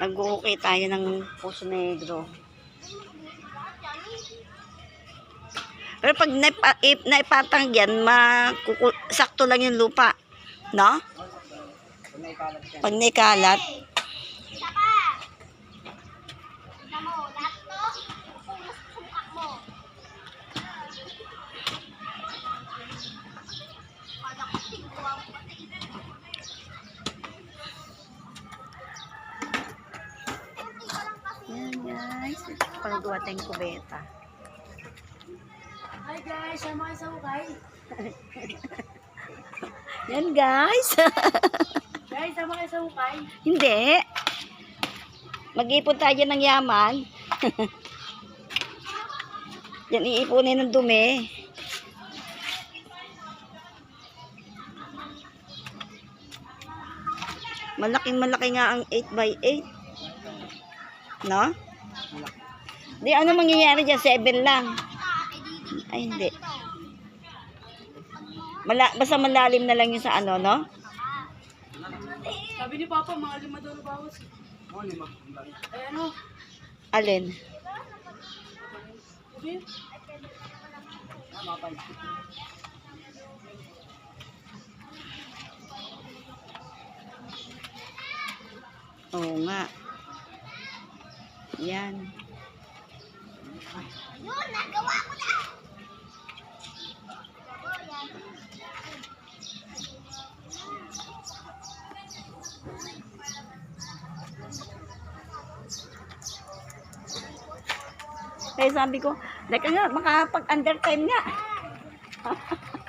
Nag-uukay tayo ng puso negro. Pero pag naipa, ip- naipatang yan, sakto lang yung lupa. No? Pag naikalat. Guys. Paggawa tayong kubeta. Hi guys, sama sa ukay. Yan guys. Guys, sama kayo sa ukay. Hindi. Mag-ipon tayo ng yaman. Yan iipunin ng dumi. Malaking malaki nga ang 8x8. No? Di ano mangyayari dyan? 7 lang. Ay hindi. Mala basta malalim na lang yung sa ano, no? Sabi ni Papa, mga lima daw na bawas. Mga lima? Eh ano? Alin? Sabi? Oo nga. Yan. Yun, nagawa ko na. Kaya sabi ko, Leka nga, makapag-undertime nga.